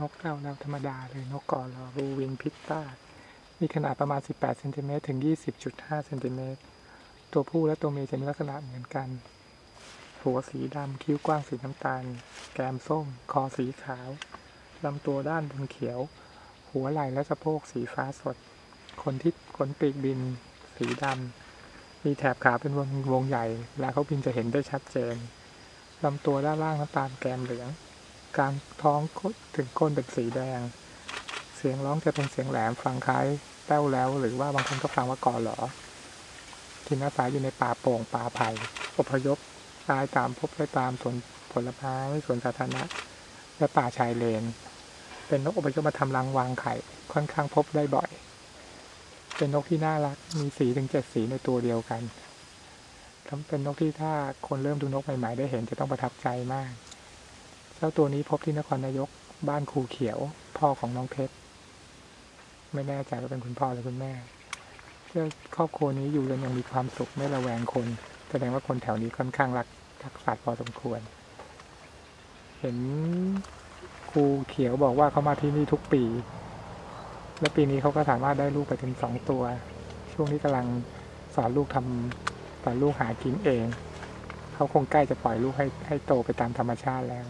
นกเราเราธรรมดาเลยนกกอรอรูวิงพิตต้ามีขนาดประมาณ 18เซนติเมตรถึง 20.5เซนติเมตรตัวผู้และตัวเมียจะมีลักษณะเหมือนกัน หัวสีดำคิ้วกว้างสีน้ำตาล แก้มส้ม คอสีขาวลำตัวด้านบนเขียว หัวไหล่และสะโพกสีฟ้าสดขนที่ขนปีกบิน สีดำมีแถบขาเป็นวงวงใหญ่ และเขาบินจะเห็นได้ชัดเจนลำตัวด้านล่างน้ำตาลแกมเหลือง กลางท้องถึงก้นเป็นสีแดง เสียงร้องจะเป็นเสียงแหลมฟังคล้ายแป้วแล้ว หรือว่าบางคนก็ฟังว่าก่อหลอทินอาศัยอยู่ในป่าโป่งป่าไผ่อพยพตายตามพบได้ตามสวนผลไม้สวนสาธารณะและป่าชายเลน เป็นนกอพยพมาทำรังวางไข่ค่อนข้างพบได้บ่อย เป็นนกที่น่ารักมีสีถึงเจ็ดสีในตัวเดียวกันเป็นนกที่ถ้าคนเริ่มดูนกใหม่ๆได้เห็นจะต้องประทับใจมาก เจ้าตัวนี้พบที่นครนายกบ้านครูเขียว พ่อของน้องเพชร ไม่แน่ใจว่าเป็นคุณพ่อหรือคุณแม่เจ้าครอบครัวนี้อยู่กันย่างมีความสุขไม่ระแวงคน แสดงว่าคนแถวนี้ค่อนข้างรักรักสัตว์พอสมควร เห็นครูเขียวบอกว่าเขามาที่นี่ทุกปี และปีนี้เขาก็สามารถได้ลูกไปถึงสองตัว ช่วงนี้กำลังสอนลูกทำสอนลูกหากินเอง เขาคงใกล้จะปล่อยลูกให้ให้โตไปตามธรรมชาติแล้ว